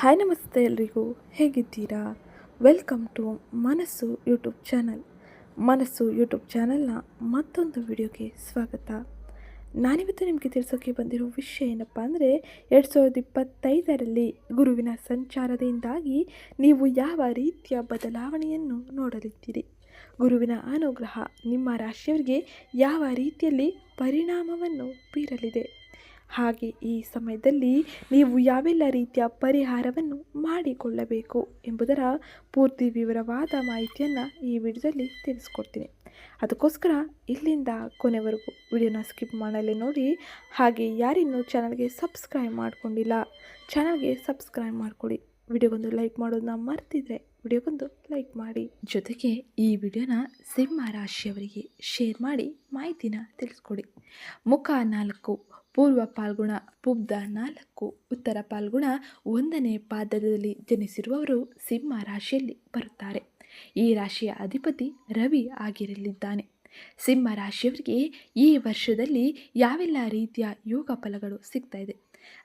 Hi ನಮಸ್ತೆ ಎಲ್ರಿಗೂ. ಹೇಗಿದ್ದೀರಾ? Welcome to Manassu YouTube channel. Manassu YouTube ಚಾನಲ್ನ ಮತ್ತೊಂದು ವಿಡಿಯೋಗೆ ಸ್ವಾಗತ. ನಾನಿವತ್ತು ನಿಮಗೆ ತಿಳಿಸೋಕೆ ಬಂದಿರೋ ವಿಷಯ ಏನಪ್ಪ ಅಂದರೆ, ಎರಡು ಸಾವಿರದ ಇಪ್ಪತ್ತೈದರಲ್ಲಿ ಗುರುವಿನ ಸಂಚಾರದಿಂದಾಗಿ ನೀವು ಯಾವ ರೀತಿಯ ಬದಲಾವಣೆಯನ್ನು ನೋಡಲಿದ್ದೀರಿ? ಗುರುವಿನ ಅನುಗ್ರಹ ನಿಮ್ಮ ರಾಶಿಯವರಿಗೆ ಯಾವ ರೀತಿಯಲ್ಲಿ ಪರಿಣಾಮವನ್ನು ಬೀರಲಿದೆ? ಹಾಗೆ ಈ ಸಮಯದಲ್ಲಿ ನೀವು ಯಾವೆಲ್ಲ ರೀತಿಯ ಪರಿಹಾರವನ್ನು ಮಾಡಿಕೊಳ್ಳಬೇಕು ಎಂಬುದರ ಪೂರ್ತಿ ವಿವರವಾದ ಮಾಹಿತಿಯನ್ನು ಈ ವಿಡಿಯೋದಲ್ಲಿ ತಿಳಿಸ್ಕೊಡ್ತೀನಿ. ಅದಕ್ಕೋಸ್ಕರ ಇಲ್ಲಿಂದ ಕೊನೆವರೆಗೂ ವಿಡಿಯೋನ ಸ್ಕಿಪ್ ಮಾಡಲೇ ನೋಡಿ, ಹಾಗೆ ಯಾರಿನ್ನೂ ಚಾನಲ್ಗೆ ಸಬ್ಸ್ಕ್ರೈಬ್ ಮಾಡಿಕೊಂಡಿಲ್ಲ, ಚಾನಲ್ಗೆ ಸಬ್ಸ್ಕ್ರೈಬ್ ಮಾಡ್ಕೊಳ್ಳಿ ವಿಡಿಯೋಗೊಂದು ಲೈಕ್ ಮಾಡೋದನ್ನ ಮರ್ತಿದ್ರೆ ವಿಡಿಯೋಗೊಂದು ಲೈಕ್ ಮಾಡಿ. ಜೊತೆಗೆ ಈ ವಿಡಿಯೋನ ಸಿಂಹ ರಾಶಿಯವರಿಗೆ ಶೇರ್ ಮಾಡಿ ಮಾಹಿತಿನ ತಿಳಿಸ್ಕೊಡಿ. ಮುಖ ನಾಲ್ಕು ಪೂರ್ವ ಪಾಲ್ಗುಣ ಪುಬ್ಧ ನಾಲ್ಕು, ಉತ್ತರ ಪಾಲ್ಗುಣ ಒಂದನೇ ಪಾದದಲ್ಲಿ ಜನಿಸಿರುವವರು ಸಿಂಹ ರಾಶಿಯಲ್ಲಿ ಬರುತ್ತಾರೆ. ಈ ರಾಶಿಯ ಅಧಿಪತಿ ರವಿ ಆಗಿರಲಿದ್ದಾನೆ. ಸಿಂಹ ರಾಶಿಯವರಿಗೆ ಈ ವರ್ಷದಲ್ಲಿ ಯಾವೆಲ್ಲ ರೀತಿಯ ಯೋಗ ಫಲಗಳು ಸಿಗ್ತಾ ಇದೆ?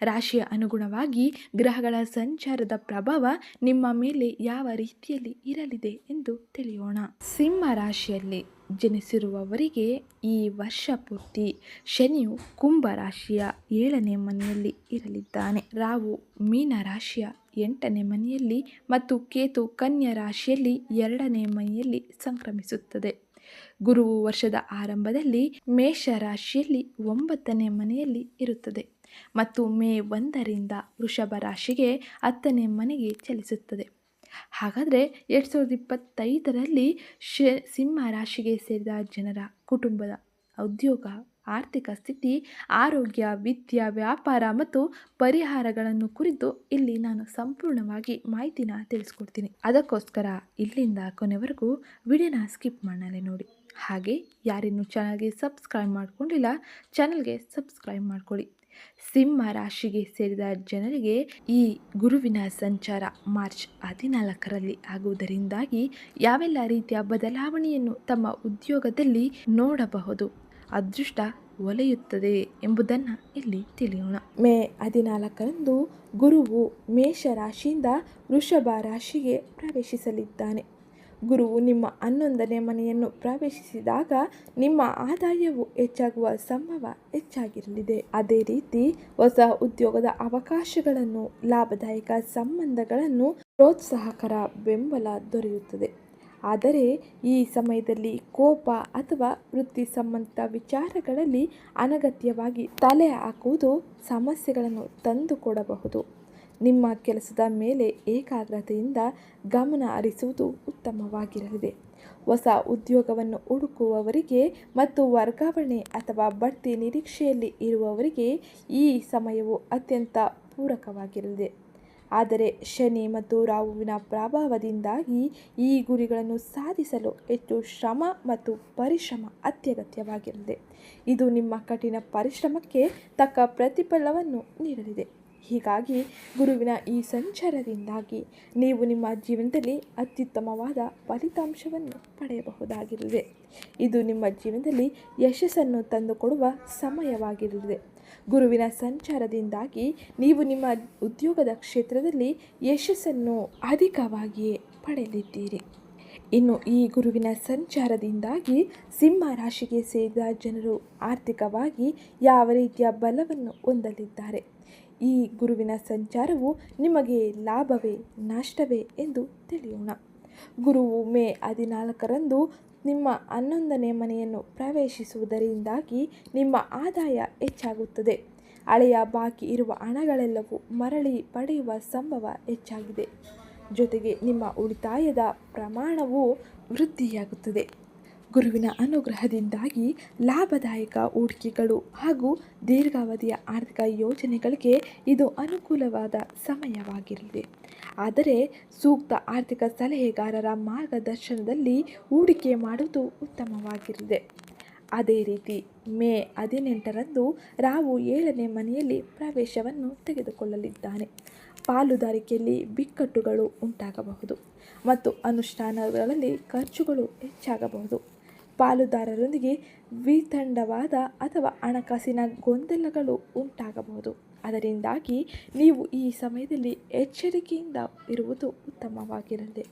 ರಾಶಿಯ ಅನುಗುಣವಾಗಿ ಗ್ರಹಗಳ ಸಂಚಾರದ ಪ್ರಭಾವ ನಿಮ್ಮ ಮೇಲೆ ಯಾವ ರೀತಿಯಲ್ಲಿ ಇರಲಿದೆ ಎಂದು ತಿಳಿಯೋಣ. ಸಿಂಹ ರಾಶಿಯಲ್ಲಿ ಜನಿಸಿರುವವರಿಗೆ ಈ ವರ್ಷ ಪೂರ್ತಿ ಶನಿಯು ಕುಂಭ ರಾಶಿಯ ಏಳನೇ ಮನೆಯಲ್ಲಿ ಇರಲಿದ್ದಾನೆ. ರಾವು ಮೀನ ರಾಶಿಯ ಎಂಟನೇ ಮನೆಯಲ್ಲಿ ಮತ್ತು ಕೇತು ಕನ್ಯಾ ರಾಶಿಯಲ್ಲಿ ಎರಡನೇ ಮನೆಯಲ್ಲಿ ಸಂಕ್ರಮಿಸುತ್ತದೆ. ಗುರುವು ವರ್ಷದ ಆರಂಭದಲ್ಲಿ ಮೇಷ ರಾಶಿಯಲ್ಲಿ ಒಂಬತ್ತನೇ ಮನೆಯಲ್ಲಿ ಇರುತ್ತದೆ ಮತ್ತು ಮೇ ಒಂದರಿಂದ ವೃಷಭ ರಾಶಿಗೆ ಹತ್ತನೇ ಮನೆಗೆ ಚಲಿಸುತ್ತದೆ. ಹಾಗಾದರೆ ಎರಡು ಸಾವಿರದ ಇಪ್ಪತ್ತೈದರಲ್ಲಿ ಶ, ಸಿಂಹ ರಾಶಿಗೆ ಸೇರಿದ ಜನರ ಕುಟುಂಬದ ಉದ್ಯೋಗ, ಆರ್ಥಿಕ ಸ್ಥಿತಿ, ಆರೋಗ್ಯ, ವಿದ್ಯಾ, ವ್ಯಾಪಾರ ಮತ್ತು ಪರಿಹಾರಗಳನ್ನು ಕುರಿತು ಇಲ್ಲಿ ನಾನು ಸಂಪೂರ್ಣವಾಗಿ ಮಾಹಿತಿನ ತಿಳಿಸ್ಕೊಡ್ತೀನಿ. ಅದಕ್ಕೋಸ್ಕರ ಇಲ್ಲಿಂದ ಕೊನೆವರೆಗೂ ವಿಡಿಯೋನ ಸ್ಕಿಪ್ ಮಾಡಲೇ ನೋಡಿ. ಹಾಗೆ ಯಾರಿನ್ನೂ ಚಾನಲ್ಗೆ ಸಬ್ಸ್ಕ್ರೈಬ್ ಮಾಡಿಕೊಂಡಿಲ್ಲ, ಚಾನಲ್ಗೆ ಸಬ್ಸ್ಕ್ರೈಬ್ ಮಾಡ್ಕೊಳ್ಳಿ. ಸಿಂಹ ರಾಶಿಗೆ ಸೇರಿದ ಜನರಿಗೆ ಈ ಗುರುವಿನ ಸಂಚಾರ ಮಾರ್ಚ್ ಹದಿನಾಲ್ಕರಲ್ಲಿ ಆಗುವುದರಿಂದಾಗಿ ಯಾವೆಲ್ಲ ರೀತಿಯ ಬದಲಾವಣೆಯನ್ನು ತಮ್ಮ ಉದ್ಯೋಗದಲ್ಲಿ ನೋಡಬಹುದು, ಅದೃಷ್ಟ ಒಲೆಯುತ್ತದೆ ಎಂಬುದನ್ನು ಇಲ್ಲಿ ತಿಳಿಯೋಣ. ಮೇ ಹದಿನಾಲ್ಕರಂದು ಗುರುವು ಮೇಷ ರಾಶಿಯಿಂದ ವೃಷಭ ರಾಶಿಗೆ ಪ್ರವೇಶಿಸಲಿದ್ದಾನೆ. ಗುರುವು ನಿಮ್ಮ ಹನ್ನೊಂದನೇ ಮನೆಯನ್ನು ಪ್ರವೇಶಿಸಿದಾಗ ನಿಮ್ಮ ಆದಾಯವು ಹೆಚ್ಚಾಗುವ ಸಂಭವ ಹೆಚ್ಚಾಗಿರಲಿದೆ. ಅದೇ ರೀತಿ ಹೊಸ ಉದ್ಯೋಗದ ಅವಕಾಶಗಳನ್ನು, ಲಾಭದಾಯಕ ಸಂಬಂಧಗಳನ್ನು ಪ್ರೋತ್ಸಾಹಕರ ಬೆಂಬಲ ದೊರೆಯುತ್ತದೆ. ಆದರೆ ಈ ಸಮಯದಲ್ಲಿ ಕೋಪ ಅಥವಾ ವೃತ್ತಿ ಸಂಬಂಧಿತ ವಿಚಾರಗಳಲ್ಲಿ ಅನಗತ್ಯವಾಗಿ ತಲೆ ಹಾಕುವುದು ಸಮಸ್ಯೆಗಳನ್ನು ತಂದುಕೊಡಬಹುದು. ನಿಮ್ಮ ಕೆಲಸದ ಮೇಲೆ ಏಕಾಗ್ರತೆಯಿಂದ ಗಮನ ಹರಿಸುವುದು ಉತ್ತಮವಾಗಿರಲಿದೆ. ಹೊಸ ಉದ್ಯೋಗವನ್ನು ಹುಡುಕುವವರಿಗೆ ಮತ್ತು ವರ್ಗಾವಣೆ ಅಥವಾ ಬಡ್ತಿ ನಿರೀಕ್ಷೆಯಲ್ಲಿ ಇರುವವರಿಗೆ ಈ ಸಮಯವು ಅತ್ಯಂತ ಪೂರಕವಾಗಿರಲಿದೆ. ಆದರೆ ಶನಿ ಮತ್ತು ರಾಹುವಿನ ಪ್ರಭಾವದಿಂದಾಗಿ ಈ ಗುರಿಗಳನ್ನು ಸಾಧಿಸಲು ಹೆಚ್ಚು ಶ್ರಮ ಮತ್ತು ಪರಿಶ್ರಮ ಅತ್ಯಗತ್ಯವಾಗಿರಲಿದೆ. ಇದು ನಿಮ್ಮ ಕಠಿಣ ಪರಿಶ್ರಮಕ್ಕೆ ತಕ್ಕ ಪ್ರತಿಫಲವನ್ನು ನೀಡಲಿದೆ. ಹೀಗಾಗಿ ಗುರುವಿನ ಈ ಸಂಚಾರದಿಂದಾಗಿ ನೀವು ನಿಮ್ಮ ಜೀವನದಲ್ಲಿ ಅತ್ಯುತ್ತಮವಾದ ಫಲಿತಾಂಶವನ್ನು ಪಡೆಯಬಹುದಾಗಿರುತ್ತದೆ. ಇದು ನಿಮ್ಮ ಜೀವನದಲ್ಲಿ ಯಶಸ್ಸನ್ನು ತಂದುಕೊಡುವ ಸಮಯವಾಗಿರುತ್ತದೆ. ಗುರುವಿನ ಸಂಚಾರದಿಂದಾಗಿ ನೀವು ನಿಮ್ಮ ಉದ್ಯೋಗದ ಕ್ಷೇತ್ರದಲ್ಲಿ ಯಶಸ್ಸನ್ನು ಅಧಿಕವಾಗಿಯೇ ಪಡೆಯಲಿದ್ದೀರಿ ಇನ್ನು ಈ ಗುರುವಿನ ಸಂಚಾರದಿಂದಾಗಿ ಸಿಂಹ ರಾಶಿಗೆ ಸೇರಿದ ಜನರು ಆರ್ಥಿಕವಾಗಿ ಯಾವ ರೀತಿಯ ಬಲವನ್ನು ಹೊಂದಲಿದ್ದಾರೆ? ಈ ಗುರುವಿನ ಸಂಚಾರವು ನಿಮಗೆ ಲಾಭವೇ, ನಷ್ಟವೇ ಎಂದು ತಿಳಿಯೋಣ. ಗುರುವು ಮೇ ಹದಿನಾಲ್ಕರಂದು ನಿಮ್ಮ ಹನ್ನೊಂದನೇ ಮನೆಯನ್ನು ಪ್ರವೇಶಿಸುವುದರಿಂದಾಗಿ ನಿಮ್ಮ ಆದಾಯ ಹೆಚ್ಚಾಗುತ್ತದೆ. ಹಳೆಯ ಬಾಕಿ ಇರುವ ಹಣಗಳೆಲ್ಲವೂ ಮರಳಿ ಪಡೆಯುವ ಸಂಭವ ಹೆಚ್ಚಾಗಿದೆ. ಜೊತೆಗೆ ನಿಮ್ಮ ಉಳಿತಾಯದ ಪ್ರಮಾಣವು ವೃದ್ಧಿಯಾಗುತ್ತದೆ. ಗುರುವಿನ ಅನುಗ್ರಹದಿಂದಾಗಿ ಲಾಭದಾಯಕ ಹೂಡಿಕೆಗಳು ಹಾಗೂ ದೀರ್ಘಾವಧಿಯ ಆರ್ಥಿಕ ಯೋಜನೆಗಳಿಗೆ ಇದು ಅನುಕೂಲವಾದ ಸಮಯವಾಗಿರಲಿದೆ ಆದರೆ ಸೂಕ್ತ ಆರ್ಥಿಕ ಸಲಹೆಗಾರರ ಮಾರ್ಗದರ್ಶನದಲ್ಲಿ ಹೂಡಿಕೆ ಮಾಡುವುದು ಉತ್ತಮವಾಗಿರಲಿದೆ ಅದೇ ರೀತಿ ಮೇ ಹದಿನೆಂಟರಂದು ರಾವು ಏಳನೇ ಮನೆಯಲ್ಲಿ ಪ್ರವೇಶವನ್ನು ತೆಗೆದುಕೊಳ್ಳಲಿದ್ದಾನೆ. ಪಾಲುದಾರಿಕೆಯಲ್ಲಿ ಬಿಕ್ಕಟ್ಟುಗಳು ಉಂಟಾಗಬಹುದು ಮತ್ತು ಅನುಷ್ಠಾನಗಳಲ್ಲಿ ಖರ್ಚುಗಳು ಹೆಚ್ಚಾಗಬಹುದು. ಪಾಲುದಾರರೊಂದಿಗೆ ವಿತಂಡವಾದ ಅಥವಾ ಹಣಕಾಸಿನ ಗೊಂದಲಗಳು ಉಂಟಾಗಬಹುದು. ಅದರಿಂದಾಗಿ ನೀವು ಈ ಸಮಯದಲ್ಲಿ ಎಚ್ಚರಿಕೆಯಿಂದ ಇರುವುದು ಉತ್ತಮವಾಗಿರಲಿದೆ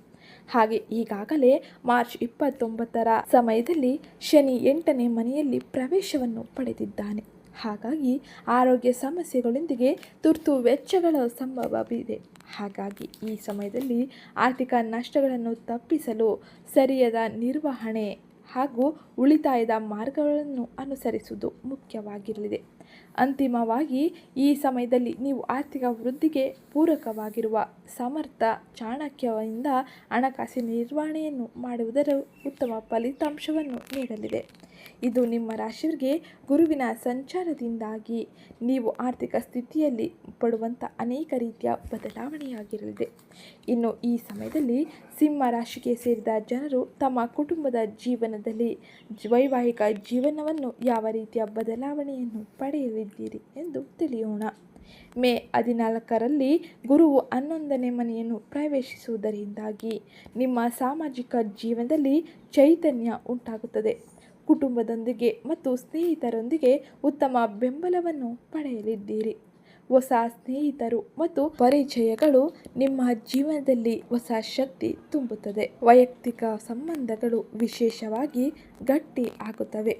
ಹಾಗೆ ಈಗಾಗಲೇ ಮಾರ್ಚ್ ಇಪ್ಪತ್ತೊಂಬತ್ತರ ಸಮಯದಲ್ಲಿ ಶನಿ ಎಂಟನೇ ಮನೆಯಲ್ಲಿ ಪ್ರವೇಶವನ್ನು ಪಡೆದಿದ್ದಾನೆ. ಹಾಗಾಗಿ ಆರೋಗ್ಯ ಸಮಸ್ಯೆಗಳೊಂದಿಗೆ ತುರ್ತು ವೆಚ್ಚಗಳ ಸಂಭವವಿದೆ. ಹಾಗಾಗಿ ಈ ಸಮಯದಲ್ಲಿ ಆರ್ಥಿಕ ನಷ್ಟಗಳನ್ನು ತಪ್ಪಿಸಲು ಸರಿಯಾದ ನಿರ್ವಹಣೆ ಹಾಗೂ ಉಳಿತಾಯದ ಮಾರ್ಗಗಳನ್ನು ಅನುಸರಿಸುವುದು ಮುಖ್ಯವಾಗಿರಲಿದೆ. ಅಂತಿಮವಾಗಿ, ಈ ಸಮಯದಲ್ಲಿ ನೀವು ಆರ್ಥಿಕ ವೃದ್ಧಿಗೆ ಪೂರಕವಾಗಿರುವ ಸಮರ್ಥ ಚಾಣಕ್ಯದಿಂದ ಹಣಕಾಸಿನ ನಿರ್ವಹಣೆಯನ್ನು ಮಾಡುವುದರ ಉತ್ತಮ ಫಲಿತಾಂಶವನ್ನು ನೀಡಲಿದೆ. ಇದು ನಿಮ್ಮ ರಾಶಿಯವರಿಗೆ ಗುರುವಿನ ಸಂಚಾರದಿಂದಾಗಿ. ನೀವು ಆರ್ಥಿಕ ಸ್ಥಿತಿಯಲ್ಲಿ ಪಡುವಂಥ ಅನೇಕ ರೀತಿಯ ಬದಲಾವಣೆಯಾಗಿರಲಿದೆ. ಇನ್ನು ಈ ಸಮಯದಲ್ಲಿ ಸಿಂಹ ರಾಶಿಗೆ ಸೇರಿದ ಜನರು ತಮ್ಮ ಕುಟುಂಬದ ಜೀವನದಲ್ಲಿ ವೈವಾಹಿಕ ಜೀವನವನ್ನು ಯಾವ ರೀತಿಯ ಬದಲಾವಣೆಯನ್ನು ಪಡೆಯಲಿದ್ದೀರಿ ಎಂದು ತಿಳಿಯೋಣ. ಮೇ ಹದಿನಾಲ್ಕರಲ್ಲಿ ಗುರುವು ಹನ್ನೊಂದನೇ ಮನೆಯನ್ನು ಪ್ರವೇಶಿಸುವುದರಿಂದಾಗಿ ನಿಮ್ಮ ಸಾಮಾಜಿಕ ಜೀವನದಲ್ಲಿ ಚೈತನ್ಯ ಉಂಟಾಗುತ್ತದೆ. ಕುಟುಂಬದೊಂದಿಗೆ ಮತ್ತು ಸ್ನೇಹಿತರೊಂದಿಗೆ ಉತ್ತಮ ಬೆಂಬಲವನ್ನು ಪಡೆಯಲಿದ್ದೀರಿ. ಹೊಸ ಸ್ನೇಹಿತರು ಮತ್ತು ಪರಿಚಯಗಳು ನಿಮ್ಮ ಜೀವನದಲ್ಲಿ ಹೊಸ ಶಕ್ತಿ ತುಂಬುತ್ತದೆ. ವೈಯಕ್ತಿಕ ಸಂಬಂಧಗಳು ವಿಶೇಷವಾಗಿ ಗಟ್ಟಿ ಆಗುತ್ತವೆ.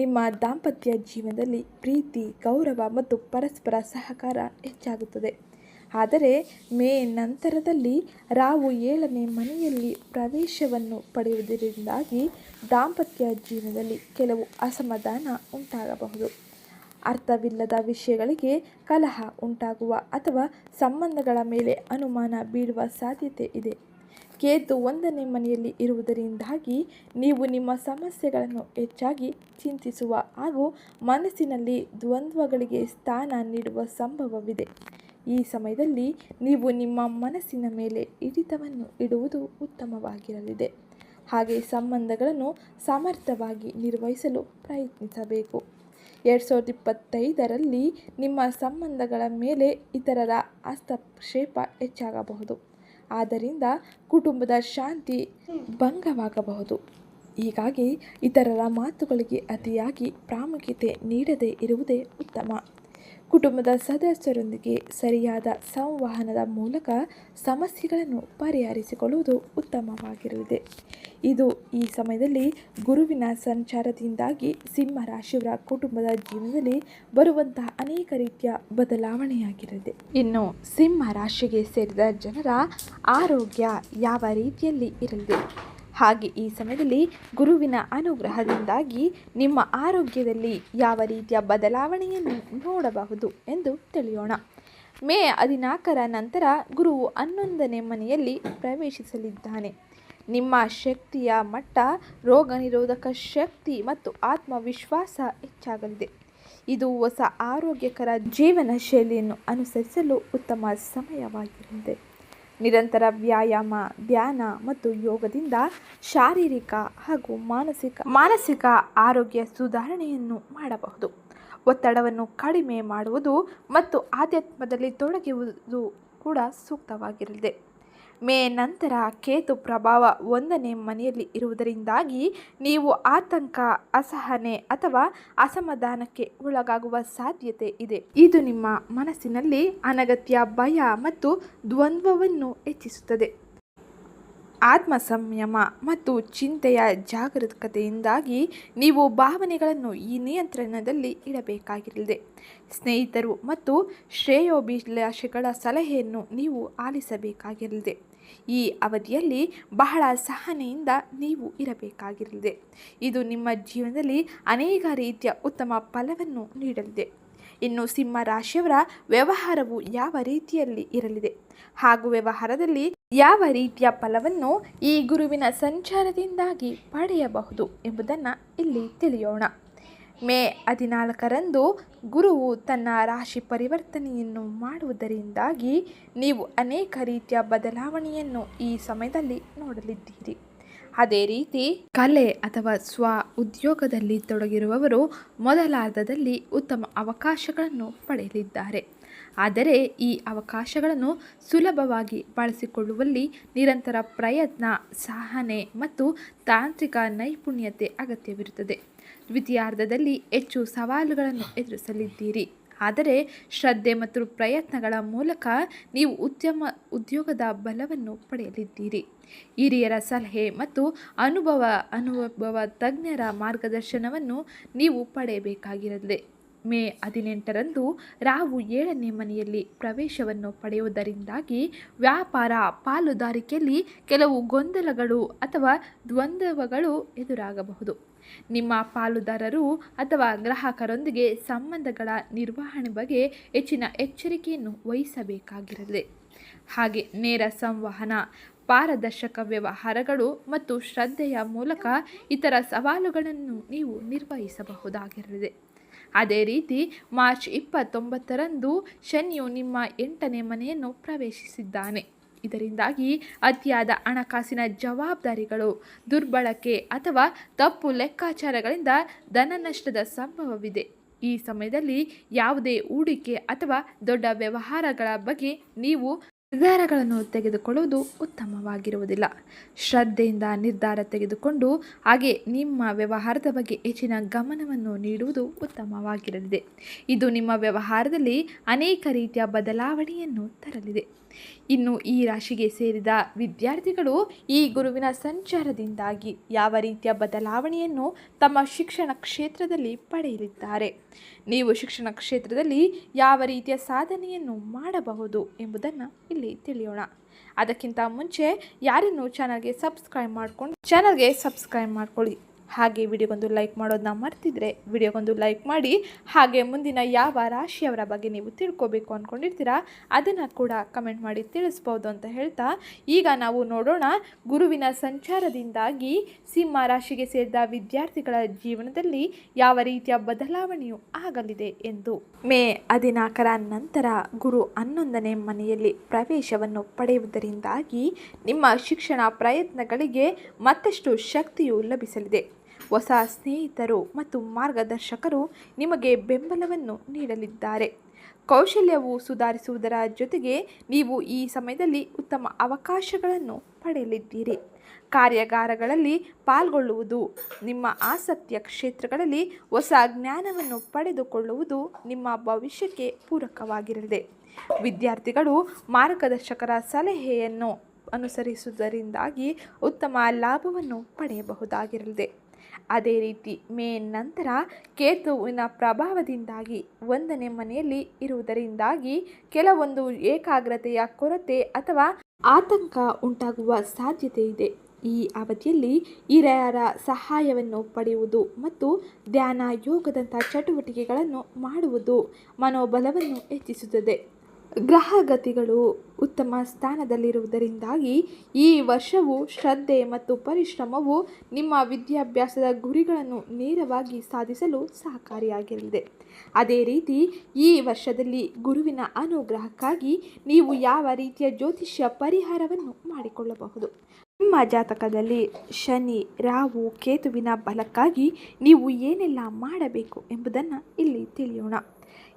ನಿಮ್ಮ ದಾಂಪತ್ಯ ಜೀವನದಲ್ಲಿ ಪ್ರೀತಿ, ಗೌರವ ಮತ್ತು ಪರಸ್ಪರ ಸಹಕಾರ ಹೆಚ್ಚಾಗುತ್ತದೆ. ಆದರೆ ಮೇ ನಂತರದಲ್ಲಿ ರಾವು ಏಳನೇ ಮನೆಯಲ್ಲಿ ಪ್ರವೇಶವನ್ನು ಪಡೆಯುವುದರಿಂದಾಗಿ ದಾಂಪತ್ಯ ಜೀವನದಲ್ಲಿ ಕೆಲವು ಅಸಮಾಧಾನ ಉಂಟಾಗಬಹುದು. ಅರ್ಥವಿಲ್ಲದ ವಿಷಯಗಳಿಗೆ ಕಲಹ ಉಂಟಾಗುವ ಅಥವಾ ಸಂಬಂಧಗಳ ಮೇಲೆ ಅನುಮಾನ ಬೀಳುವ ಸಾಧ್ಯತೆ ಇದೆ. ಕೇತು ಒಂದನೇ ಮನೆಯಲ್ಲಿ ಇರುವುದರಿಂದಾಗಿ ನೀವು ನಿಮ್ಮ ಸಮಸ್ಯೆಗಳನ್ನು ಹೆಚ್ಚಾಗಿ ಚಿಂತಿಸುವ ಹಾಗೂ ಮನಸ್ಸಿನಲ್ಲಿ ದ್ವಂದ್ವಗಳಿಗೆ ಸ್ಥಾನ ನೀಡುವ ಸಂಭವವಿದೆ. ಈ ಸಮಯದಲ್ಲಿ ನೀವು ನಿಮ್ಮ ಮನಸ್ಸಿನ ಮೇಲೆ ಹಿಡಿತವನ್ನು ಇಡುವುದು ಉತ್ತಮವಾಗಿರಲಿದೆ. ಹಾಗೆ ಸಂಬಂಧಗಳನ್ನು ಸಮರ್ಥವಾಗಿ ನಿರ್ವಹಿಸಲು ಪ್ರಯತ್ನಿಸಬೇಕು. ಎರಡು ಸಾವಿರದ ಇಪ್ಪತ್ತೈದರಲ್ಲಿ ನಿಮ್ಮ ಸಂಬಂಧಗಳ ಮೇಲೆ ಇತರರ ಹಸ್ತಕ್ಷೇಪ ಹೆಚ್ಚಾಗಬಹುದು. ಆದ್ದರಿಂದ ಕುಟುಂಬದ ಶಾಂತಿ ಭಂಗವಾಗಬಹುದು. ಹೀಗಾಗಿ ಇತರರ ಮಾತುಗಳಿಗೆ ಅತಿಯಾಗಿ ಪ್ರಾಮುಖ್ಯತೆ ನೀಡದೇ ಇರುವುದೇ ಉತ್ತಮ. ಕುಟುಂಬದ ಸದಸ್ಯರೊಂದಿಗೆ ಸರಿಯಾದ ಸಂವಹನದ ಮೂಲಕ ಸಮಸ್ಯೆಗಳನ್ನು ಪರಿಹರಿಸಿಕೊಳ್ಳುವುದು ಉತ್ತಮವಾಗಿರಲಿದೆ ಇದು ಈ ಸಮಯದಲ್ಲಿ ಗುರುವಿನ ಸಂಚಾರದಿಂದಾಗಿ ಸಿಂಹ ರಾಶಿಯವರ ಕುಟುಂಬದ ಜೀವನದಲ್ಲಿ ಬರುವಂತಹ ಅನೇಕ ರೀತಿಯ ಬದಲಾವಣೆಯಾಗಿರಲಿದೆ ಇನ್ನು ಸಿಂಹ ರಾಶಿಗೆ ಸೇರಿದ ಜನರ ಆರೋಗ್ಯ ಯಾವ ರೀತಿಯಲ್ಲಿ ಇರಲಿದೆ ಹಾಗೆ ಈ ಸಮಯದಲ್ಲಿ ಗುರುವಿನ ಅನುಗ್ರಹದಿಂದಾಗಿ ನಿಮ್ಮ ಆರೋಗ್ಯದಲ್ಲಿ ಯಾವ ರೀತಿಯ ಬದಲಾವಣೆಯನ್ನು ನೋಡಬಹುದು ಎಂದು ತಿಳಿಯೋಣ. ಮೇ ಹದಿನಾಲ್ಕರ ನಂತರ ಗುರುವು ಹನ್ನೊಂದನೇ ಮನೆಯಲ್ಲಿ ಪ್ರವೇಶಿಸಲಿದ್ದಾನೆ. ನಿಮ್ಮ ಶಕ್ತಿಯ ಮಟ್ಟ ರೋಗ ನಿರೋಧಕ ಶಕ್ತಿ ಮತ್ತು ಆತ್ಮವಿಶ್ವಾಸ ಹೆಚ್ಚಾಗಲಿದೆ. ಇದು ಹೊಸ ಆರೋಗ್ಯಕರ ಜೀವನ ಶೈಲಿಯನ್ನು ಅನುಸರಿಸಲು ಉತ್ತಮ ಸಮಯವಾಗಿರಲಿದೆ. ನಿರಂತರ ವ್ಯಾಯಾಮ, ಧ್ಯಾನ ಮತ್ತು ಯೋಗದಿಂದ ಶಾರೀರಿಕ ಹಾಗೂ ಮಾನಸಿಕ ಮಾನಸಿಕ ಆರೋಗ್ಯ ಸುಧಾರಣೆಯನ್ನು ಮಾಡಬಹುದು. ಒತ್ತಡವನ್ನು ಕಡಿಮೆ ಮಾಡುವುದು ಮತ್ತು ಆಧ್ಯಾತ್ಮದಲ್ಲಿ ತೊಡಗುವುದು ಕೂಡ ಸೂಕ್ತವಾಗಿರಲಿದೆ. ಮೇ ನಂತರ ಕೇತು ಪ್ರಭಾವ ಒಂದನೇ ಮನೆಯಲ್ಲಿ ಇರುವುದರಿಂದಾಗಿ ನೀವು ಆತಂಕ, ಅಸಹನೆ ಅಥವಾ ಅಸಮಾಧಾನಕ್ಕೆ ಒಳಗಾಗುವ ಸಾಧ್ಯತೆ ಇದೆ. ಇದು ನಿಮ್ಮ ಮನಸ್ಸಿನಲ್ಲಿ ಅನಗತ್ಯ ಭಯ ಮತ್ತು ದ್ವಂದ್ವವನ್ನು ಹೆಚ್ಚಿಸುತ್ತದೆ. ಆತ್ಮ ಸಂಯಮ ಮತ್ತು ಚಿಂತೆಯ ಜಾಗರೂಕತೆಯಿಂದಾಗಿ ನೀವು ಭಾವನೆಗಳನ್ನು ಈ ನಿಯಂತ್ರಣದಲ್ಲಿ ಇಡಬೇಕಾಗಿರಲಿದೆ. ಸ್ನೇಹಿತರು ಮತ್ತು ಶ್ರೇಯೋಭಿಲಾಷೆಗಳ ಸಲಹೆಯನ್ನು ನೀವು ಆಲಿಸಬೇಕಾಗಿರಲಿದೆ. ಈ ಅವಧಿಯಲ್ಲಿ ಬಹಳ ಸಹನೆಯಿಂದ ನೀವು ಇರಬೇಕಾಗಿರಲಿದೆ. ಇದು ನಿಮ್ಮ ಜೀವನದಲ್ಲಿ ಅನೇಕ ರೀತಿಯ ಉತ್ತಮ ಫಲವನ್ನು ನೀಡಲಿದೆ. ಇನ್ನು ಸಿಂಹ ರಾಶಿಯವರ ವ್ಯವಹಾರವು ಯಾವ ರೀತಿಯಲ್ಲಿ ಇರಲಿದೆ? ಹಾಗೂ ವ್ಯವಹಾರದಲ್ಲಿ ಯಾವ ರೀತಿಯ ಫಲವನ್ನು ಈ ಗುರುವಿನ ಸಂಚಾರದಿಂದಾಗಿ ಪಡೆಯಬಹುದು ಎಂಬುದನ್ನು ಇಲ್ಲಿ ತಿಳಿಯೋಣ. ಮೇ ಹದಿನಾಲ್ಕರಂದು ಗುರುವು ತನ್ನ ರಾಶಿ ಪರಿವರ್ತನೆಯನ್ನು ಮಾಡುವುದರಿಂದಾಗಿ ನೀವು ಅನೇಕ ರೀತಿಯ ಬದಲಾವಣೆಯನ್ನು ಈ ಸಮಯದಲ್ಲಿ ನೋಡಲಿದ್ದೀರಿ. ಅದೇ ರೀತಿ ಕಲೆ ಅಥವಾ ಸ್ವ ಉದ್ಯೋಗದಲ್ಲಿ ತೊಡಗಿರುವವರು ಮೊದಲಾರ್ಧದಲ್ಲಿ ಉತ್ತಮ ಅವಕಾಶಗಳನ್ನು ಪಡೆಯಲಿದ್ದಾರೆ. ಆದರೆ ಈ ಅವಕಾಶಗಳನ್ನು ಸುಲಭವಾಗಿ ಬಳಸಿಕೊಳ್ಳುವಲ್ಲಿ ನಿರಂತರ ಪ್ರಯತ್ನ, ಸಹನೆ ಮತ್ತು ತಾಂತ್ರಿಕ ನೈಪುಣ್ಯತೆ ಅಗತ್ಯವಿರುತ್ತದೆ. ದ್ವಿತೀಯಾರ್ಧದಲ್ಲಿ ಹೆಚ್ಚು ಸವಾಲುಗಳನ್ನು ಎದುರಿಸಲಿದ್ದೀರಿ. ಆದರೆ ಶ್ರದ್ಧೆ ಮತ್ತು ಪ್ರಯತ್ನಗಳ ಮೂಲಕ ನೀವು ಉದ್ಯಮ, ಉದ್ಯೋಗದ ಬಲವನ್ನು ಪಡೆಯಲಿದ್ದೀರಿ. ಹಿರಿಯರ ಸಲಹೆ ಮತ್ತು ಅನುಭವ ಅನುಭವ ತಜ್ಞರ ಮಾರ್ಗದರ್ಶನವನ್ನು ನೀವು ಪಡೆಯಬೇಕಾಗಿರಲಿ ಮೇ ಹದಿನೆಂಟರಂದು ರಾವು ಏಳನೇ ಮನೆಯಲ್ಲಿ ಪ್ರವೇಶವನ್ನು ಪಡೆಯುವುದರಿಂದಾಗಿ ವ್ಯಾಪಾರ ಪಾಲುದಾರಿಕೆಯಲ್ಲಿ ಕೆಲವು ಗೊಂದಲಗಳು ಅಥವಾ ದ್ವಂದ್ವಗಳು ಎದುರಾಗಬಹುದು. ನಿಮ್ಮ ಪಾಲುದಾರರು ಅಥವಾ ಗ್ರಾಹಕರೊಂದಿಗೆ ಸಂಬಂಧಗಳ ನಿರ್ವಹಣೆ ಬಗ್ಗೆ ಹೆಚ್ಚಿನ ಎಚ್ಚರಿಕೆಯನ್ನು ವಹಿಸಬೇಕಾಗಿರಲಿದೆ ಹಾಗೆ ನೇರ ಸಂವಹನ, ಪಾರದರ್ಶಕ ವ್ಯವಹಾರಗಳು ಮತ್ತು ಶ್ರದ್ಧೆಯ ಮೂಲಕ ಇತರ ಸವಾಲುಗಳನ್ನು ನೀವು ನಿರ್ವಹಿಸಬಹುದಾಗಿರಲಿದೆ ಅದೇ ರೀತಿ ಮಾರ್ಚ್ ಇಪ್ಪತ್ತೊಂಬತ್ತರಂದು ಶನಿಯು ನಿಮ್ಮ ಎಂಟನೇ ಮನೆಯನ್ನು ಪ್ರವೇಶಿಸಿದ್ದಾನೆ. ಇದರಿಂದಾಗಿ ಅತಿಯಾದ ಹಣಕಾಸಿನ ಜವಾಬ್ದಾರಿಗಳು, ದುರ್ಬಳಕೆ ಅಥವಾ ತಪ್ಪು ಲೆಕ್ಕಾಚಾರಗಳಿಂದ ಧನ ನಷ್ಟದ ಸಂಭವವಿದೆ. ಈ ಸಮಯದಲ್ಲಿ ಯಾವುದೇ ಹೂಡಿಕೆ ಅಥವಾ ದೊಡ್ಡ ವ್ಯವಹಾರಗಳ ಬಗ್ಗೆ ನೀವು ನಿರ್ಧಾರಗಳನ್ನು ತೆಗೆದುಕೊಳ್ಳುವುದು ಉತ್ತಮವಾಗಿರುವುದಿಲ್ಲ. ಶ್ರದ್ಧೆಯಿಂದ ನಿರ್ಧಾರ ತೆಗೆದುಕೊಂಡು ಹಾಗೆ ನಿಮ್ಮ ವ್ಯವಹಾರದ ಬಗ್ಗೆ ಹೆಚ್ಚಿನ ಗಮನವನ್ನು ನೀಡುವುದು ಉತ್ತಮವಾಗಿರಲಿದೆ. ಇದು ನಿಮ್ಮ ವ್ಯವಹಾರದಲ್ಲಿ ಅನೇಕ ರೀತಿಯ ಬದಲಾವಣೆಯನ್ನು ತರಲಿದೆ. ಇನ್ನು ಈ ರಾಶಿಗೆ ಸೇರಿದ ವಿದ್ಯಾರ್ಥಿಗಳು ಈ ಗುರುವಿನ ಸಂಚಾರದಿಂದಾಗಿ ಯಾವ ರೀತಿಯ ಬದಲಾವಣೆಯನ್ನು ತಮ್ಮ ಶಿಕ್ಷಣ ಕ್ಷೇತ್ರದಲ್ಲಿ ಪಡೆಯಲಿದ್ದಾರೆ? ನೀವು ಶಿಕ್ಷಣ ಕ್ಷೇತ್ರದಲ್ಲಿ ಯಾವ ರೀತಿಯ ಸಾಧನೆಯನ್ನು ಮಾಡಬಹುದು ಎಂಬುದನ್ನು ಇಲ್ಲಿ ತಿಳಿಯೋಣ. ಅದಕ್ಕಿಂತ ಮುಂಚೆ ಯಾರನ್ನು ಚಾನಲ್ಗೆ ಸಬ್ಸ್ಕ್ರೈಬ್ ಮಾಡ್ಕೊಂಡು ಚಾನಲ್ಗೆ ಸಬ್ಸ್ಕ್ರೈಬ್ ಮಾಡ್ಕೊಳ್ಳಿ. ಹಾಗೆ ವಿಡಿಯೋಗೊಂದು ಲೈಕ್ ಮಾಡೋದನ್ನ ಮರ್ತಿದ್ರೆ ವಿಡಿಯೋಗೊಂದು ಲೈಕ್ ಮಾಡಿ ಹಾಗೆ ಮುಂದಿನ ಯಾವ ರಾಶಿಯವರ ಬಗ್ಗೆ ನೀವು ತಿಳ್ಕೊಬೇಕು ಅಂದ್ಕೊಂಡಿರ್ತೀರಾ ಅದನ್ನು ಕೂಡ ಕಮೆಂಟ್ ಮಾಡಿ ತಿಳಿಸ್ಬೋದು ಅಂತ ಹೇಳ್ತಾ ಈಗ ನಾವು ನೋಡೋಣ ಗುರುವಿನ ಸಂಚಾರದಿಂದಾಗಿ ಸಿಂಹ ರಾಶಿಗೆ ಸೇರಿದ ವಿದ್ಯಾರ್ಥಿಗಳ ಜೀವನದಲ್ಲಿ ಯಾವ ರೀತಿಯ ಬದಲಾವಣೆಯು ಆಗಲಿದೆ ಎಂದು. ಮೇ ಹದಿನಾಲ್ಕರ ನಂತರ ಗುರು ಹನ್ನೊಂದನೇ ಮನೆಯಲ್ಲಿ ಪ್ರವೇಶವನ್ನು ಪಡೆಯುವುದರಿಂದಾಗಿ ನಿಮ್ಮ ಶಿಕ್ಷಣ ಪ್ರಯತ್ನಗಳಿಗೆ ಮತ್ತಷ್ಟು ಶಕ್ತಿಯು ಲಭಿಸಲಿದೆ. ಹೊಸ ಸ್ನೇಹಿತರು ಮತ್ತು ಮಾರ್ಗದರ್ಶಕರು ನಿಮಗೆ ಬೆಂಬಲವನ್ನು ನೀಡಲಿದ್ದಾರೆ. ಕೌಶಲ್ಯವು ಸುಧಾರಿಸುವುದರ ಜೊತೆಗೆ ನೀವು ಈ ಸಮಯದಲ್ಲಿ ಉತ್ತಮ ಅವಕಾಶಗಳನ್ನು ಪಡೆಯಲಿದ್ದೀರಿ. ಕಾರ್ಯಾಗಾರಗಳಲ್ಲಿ ಪಾಲ್ಗೊಳ್ಳುವುದು, ನಿಮ್ಮ ಆಸಕ್ತಿಯ ಕ್ಷೇತ್ರಗಳಲ್ಲಿ ಹೊಸ ಜ್ಞಾನವನ್ನು ಪಡೆದುಕೊಳ್ಳುವುದು ನಿಮ್ಮ ಭವಿಷ್ಯಕ್ಕೆ ಪೂರಕವಾಗಿರಲಿದೆ. ವಿದ್ಯಾರ್ಥಿಗಳು ಮಾರ್ಗದರ್ಶಕರ ಸಲಹೆಯನ್ನು ಅನುಸರಿಸುವುದರಿಂದಾಗಿ ಉತ್ತಮ ಲಾಭವನ್ನು ಪಡೆಯಬಹುದಾಗಿರಲಿದೆ. ಅದೇ ರೀತಿ ಮೇ ನಂತರ ಕೇತುವಿನ ಪ್ರಭಾವದಿಂದಾಗಿ ಒಂದನೇ ಮನೆಯಲ್ಲಿ ಇರುವುದರಿಂದಾಗಿ ಕೆಲವೊಂದು ಏಕಾಗ್ರತೆಯ ಕೊರತೆ ಅಥವಾ ಆತಂಕ ಉಂಟಾಗುವ ಸಾಧ್ಯತೆ ಇದೆ. ಈ ಅವಧಿಯಲ್ಲಿ ಹಿರಿಯರ ಸಹಾಯವನ್ನು ಪಡೆಯುವುದು ಮತ್ತು ಧ್ಯಾನ ಯೋಗದಂಥ ಚಟುವಟಿಕೆಗಳನ್ನು ಮಾಡುವುದು ಮನೋಬಲವನ್ನು ಹೆಚ್ಚಿಸುತ್ತದೆ. ಗ್ರಹಗತಿಗಳು ಉತ್ತಮ ಸ್ಥಾನದಲ್ಲಿರುವುದರಿಂದಾಗಿ ಈ ವರ್ಷವು ಶ್ರದ್ಧೆ ಮತ್ತು ಪರಿಶ್ರಮವು ನಿಮ್ಮ ವಿದ್ಯಾಭ್ಯಾಸದ ಗುರಿಗಳನ್ನು ನೇರವಾಗಿ ಸಾಧಿಸಲು ಸಹಕಾರಿಯಾಗಿರಲಿದೆ ಅದೇ ರೀತಿ ಈ ವರ್ಷದಲ್ಲಿ ಗುರುವಿನ ಅನುಗ್ರಹಕ್ಕಾಗಿ ನೀವು ಯಾವ ರೀತಿಯ ಜ್ಯೋತಿಷ್ಯ ಪರಿಹಾರವನ್ನು ಮಾಡಿಕೊಳ್ಳಬಹುದು? ನಿಮ್ಮ ಜಾತಕದಲ್ಲಿ ಶನಿ, ರಾಹು, ಕೇತುವಿನ ಬಲಕ್ಕಾಗಿ ನೀವು ಏನೆಲ್ಲ ಮಾಡಬೇಕು ಎಂಬುದನ್ನು ಇಲ್ಲಿ ತಿಳಿಯೋಣ.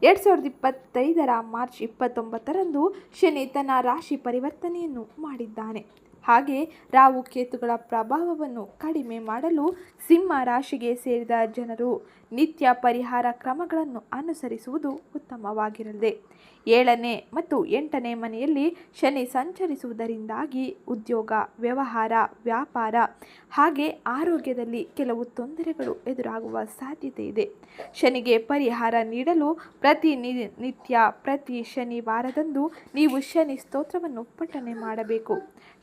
ಎರಡು ಸಾವಿರದ ಇಪ್ಪತ್ತೈದರ ಮಾರ್ಚ್ ಇಪ್ಪತ್ತೊಂಬತ್ತರಂದು ಶನಿ ತನ್ನ ರಾಶಿ ಪರಿವರ್ತನೆಯನ್ನು ಮಾಡಿದ್ದಾನೆ. ಹಾಗೆ ರಾವು ಕೇತುಗಳ ಪ್ರಭಾವವನ್ನು ಕಡಿಮೆ ಮಾಡಲು ಸಿಂಹ ರಾಶಿಗೆ ಸೇರಿದ ಜನರು ನಿತ್ಯ ಪರಿಹಾರ ಕ್ರಮಗಳನ್ನು ಅನುಸರಿಸುವುದು ಉತ್ತಮವಾಗಿರಲಿದೆ. ಏಳನೇ ಮತ್ತು ಎಂಟನೇ ಮನೆಯಲ್ಲಿ ಶನಿ ಸಂಚರಿಸುವುದರಿಂದಾಗಿ ಉದ್ಯೋಗ, ವ್ಯವಹಾರ, ವ್ಯಾಪಾರ ಹಾಗೆ ಆರೋಗ್ಯದಲ್ಲಿ ಕೆಲವು ತೊಂದರೆಗಳು ಎದುರಾಗುವ ಸಾಧ್ಯತೆ ಇದೆ. ಶನಿಗೆ ಪರಿಹಾರ ನೀಡಲು ಪ್ರತಿ ನಿತ್ಯ ಪ್ರತಿ ಶನಿವಾರದಂದು ನೀವು ಶನಿ ಸ್ತೋತ್ರವನ್ನು ಪಠನೆ ಮಾಡಬೇಕು.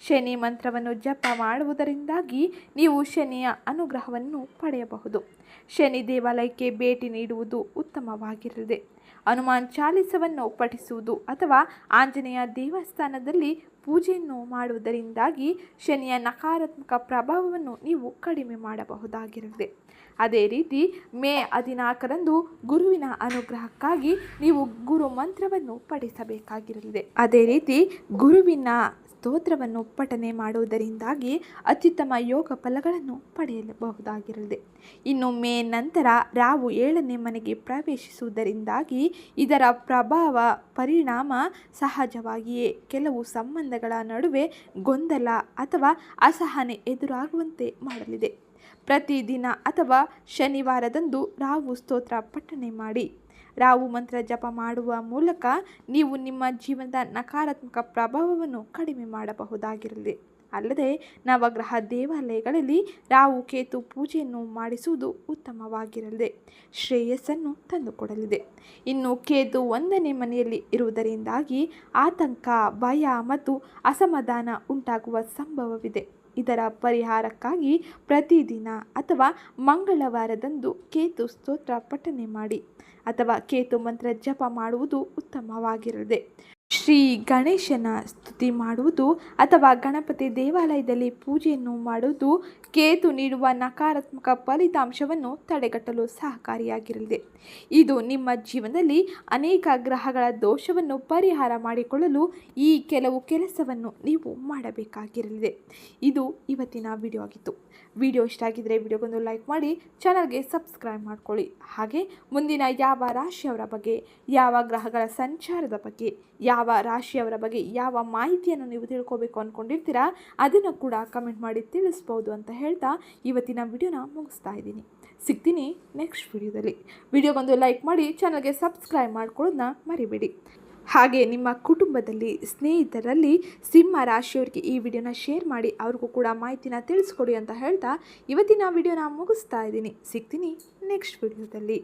ಶನಿ ಮಂತ್ರವನ್ನು ಜಪ ಮಾಡುವುದರಿಂದಾಗಿ ನೀವು ಶನಿಯ ಅನುಗ್ರಹವನ್ನು ಪಡೆಯಬಹುದು. ಶನಿ ದೇವಾಲಯಕ್ಕೆ ಭೇಟಿ ನೀಡುವುದು ಉತ್ತಮವಾಗಿರಲಿದೆ. ಹನುಮಾನ್ ಚಾಲಿಸವನ್ನು ಪಠಿಸುವುದು ಅಥವಾ ಆಂಜನೇಯ ದೇವಸ್ಥಾನದಲ್ಲಿ ಪೂಜೆಯನ್ನು ಮಾಡುವುದರಿಂದಾಗಿ ಶನಿಯ ನಕಾರಾತ್ಮಕ ಪ್ರಭಾವವನ್ನು ನೀವು ಕಡಿಮೆ ಮಾಡಬಹುದಾಗಿರಲಿದೆ. ಅದೇ ರೀತಿ ಮೇ ಹದಿನಾಲ್ಕರಂದು ಗುರುವಿನ ಅನುಗ್ರಹಕ್ಕಾಗಿ ನೀವು ಗುರು ಮಂತ್ರವನ್ನು ಪಠಿಸಬೇಕಾಗಿರಲಿದೆ. ಅದೇ ರೀತಿ ಗುರುವಿನ ಸ್ತೋತ್ರವನ್ನು ಪಠನೆ ಮಾಡುವುದರಿಂದಾಗಿ ಅತ್ಯುತ್ತಮ ಯೋಗ ಫಲಗಳನ್ನು ಪಡೆಯಬಹುದಾಗಿರಲಿದೆ. ಇನ್ನು ಮೇ ನಂತರ ರಾವು ಏಳನೇ ಮನೆಗೆ ಪ್ರವೇಶಿಸುವುದರಿಂದಾಗಿ ಇದರ ಪ್ರಭಾವ ಪರಿಣಾಮ ಸಹಜವಾಗಿಯೇ ಕೆಲವು ಸಂಬಂಧಗಳ ನಡುವೆ ಗೊಂದಲ ಅಥವಾ ಅಸಹನೆ ಎದುರಾಗುವಂತೆ ಮಾಡಲಿದೆ. ಪ್ರತಿದಿನ ಅಥವಾ ಶನಿವಾರದಂದು ರಾವು ಸ್ತೋತ್ರ ಪಠನೆ ಮಾಡಿ. ರಾವು ಮಂತ್ರ ಜಪ ಮಾಡುವ ಮೂಲಕ ನೀವು ನಿಮ್ಮ ಜೀವನದ ನಕಾರಾತ್ಮಕ ಪ್ರಭಾವವನ್ನು ಕಡಿಮೆ ಮಾಡಬಹುದಾಗಿರಲಿ. ಅಲ್ಲದೆ ನವಗ್ರಹ ದೇವಾಲಯಗಳಲ್ಲಿ ರಾವು ಕೇತು ಪೂಜೆಯನ್ನು ಮಾಡಿಸುವುದು ಉತ್ತಮವಾಗಿರಲಿದೆ ಶ್ರೇಯಸ್ಸನ್ನು ತಂದುಕೊಡಲಿದೆ. ಇನ್ನು ಕೇತು ಒಂದನೇ ಮನೆಯಲ್ಲಿ ಇರುವುದರಿಂದಾಗಿ ಆತಂಕ, ಭಯ ಮತ್ತು ಅಸಮಾಧಾನ ಉಂಟಾಗುವ ಸಂಭವವಿದೆ. ಇದರ ಪರಿಹಾರಕ್ಕಾಗಿ ಪ್ರತಿದಿನ ಅಥವಾ ಮಂಗಳವಾರದಂದು ಕೇತು ಸ್ತೋತ್ರ ಪಠನೆ ಮಾಡಿ ಅಥವಾ ಕೇತು ಮಂತ್ರ ಜಪ ಮಾಡುವುದು ಉತ್ತಮವಾಗಿರಲಿದೆ. ಶ್ರೀ ಗಣೇಶನ ಸ್ತುತಿ ಮಾಡುವುದು ಅಥವಾ ಗಣಪತಿ ದೇವಾಲಯದಲ್ಲಿ ಪೂಜೆಯನ್ನು ಮಾಡುವುದು ಕೇತು ನೀಡುವ ನಕಾರಾತ್ಮಕ ಫಲಿತಾಂಶವನ್ನು ತಡೆಗಟ್ಟಲು ಸಹಕಾರಿಯಾಗಿರಲಿದೆ. ಇದು ನಿಮ್ಮ ಜೀವನದಲ್ಲಿ ಅನೇಕ ಗ್ರಹಗಳ ದೋಷವನ್ನು ಪರಿಹಾರ ಮಾಡಿಕೊಳ್ಳಲು ಈ ಕೆಲವು ಕೆಲಸವನ್ನು ನೀವು ಮಾಡಬೇಕಾಗಿರಲಿದೆ. ಇದು ಇವತ್ತಿನ ವಿಡಿಯೋ ಆಗಿತ್ತು. ವಿಡಿಯೋ ಇಷ್ಟ ಆಗಿದ್ದರೆ ವಿಡಿಯೋಗೊಂದು ಲೈಕ್ ಮಾಡಿ ಚಾನಲ್ಗೆ ಸಬ್ಸ್ಕ್ರೈಬ್ ಮಾಡಿಕೊಳ್ಳಿ. ಹಾಗೆ ಮುಂದಿನ ಯಾವ ರಾಶಿಯವರ ಬಗ್ಗೆ, ಯಾವ ಗ್ರಹಗಳ ಸಂಚಾರದ ಬಗ್ಗೆ ಯಾವ ರಾಶಿಯವರ ಬಗ್ಗೆ ಯಾವ ಮಾಹಿತಿಯನ್ನು ನೀವು ತಿಳ್ಕೊಬೇಕು ಅಂದ್ಕೊಂಡಿರ್ತೀರಾ ಅದನ್ನು ಕೂಡ ಕಮೆಂಟ್ ಮಾಡಿ ತಿಳಿಸ್ಬೋದು ಅಂತ ಹೇಳ್ತಾ ಇವತ್ತಿನ ವಿಡಿಯೋನ ಮುಗಿಸ್ತಾ ಇದ್ದೀನಿ. ಸಿಗ್ತೀನಿ ನೆಕ್ಸ್ಟ್ ವಿಡಿಯೋದಲ್ಲಿ. ವಿಡಿಯೋ ಬಂದು ಲೈಕ್ ಮಾಡಿ ಚಾನಲ್ಗೆ ಸಬ್ಸ್ಕ್ರೈಬ್ ಮಾಡ್ಕೊಳ್ಳೋದನ್ನ ಮರಿಬೇಡಿ. ಹಾಗೆ ನಿಮ್ಮ ಕುಟುಂಬದಲ್ಲಿ ಸ್ನೇಹಿತರಲ್ಲಿ ಸಿಂಹ ರಾಶಿಯವರಿಗೆ ಈ ವಿಡಿಯೋನ ಶೇರ್ ಮಾಡಿ, ಅವ್ರಿಗೂ ಕೂಡ ಮಾಹಿತಿನ ತಿಳಿಸ್ಕೊಡಿ ಅಂತ ಹೇಳ್ತಾ ಇವತ್ತಿನ ವಿಡಿಯೋನ ಮುಗಿಸ್ತಾ ಇದ್ದೀನಿ. ಸಿಗ್ತೀನಿ ನೆಕ್ಸ್ಟ್ ವಿಡಿಯೋದಲ್ಲಿ.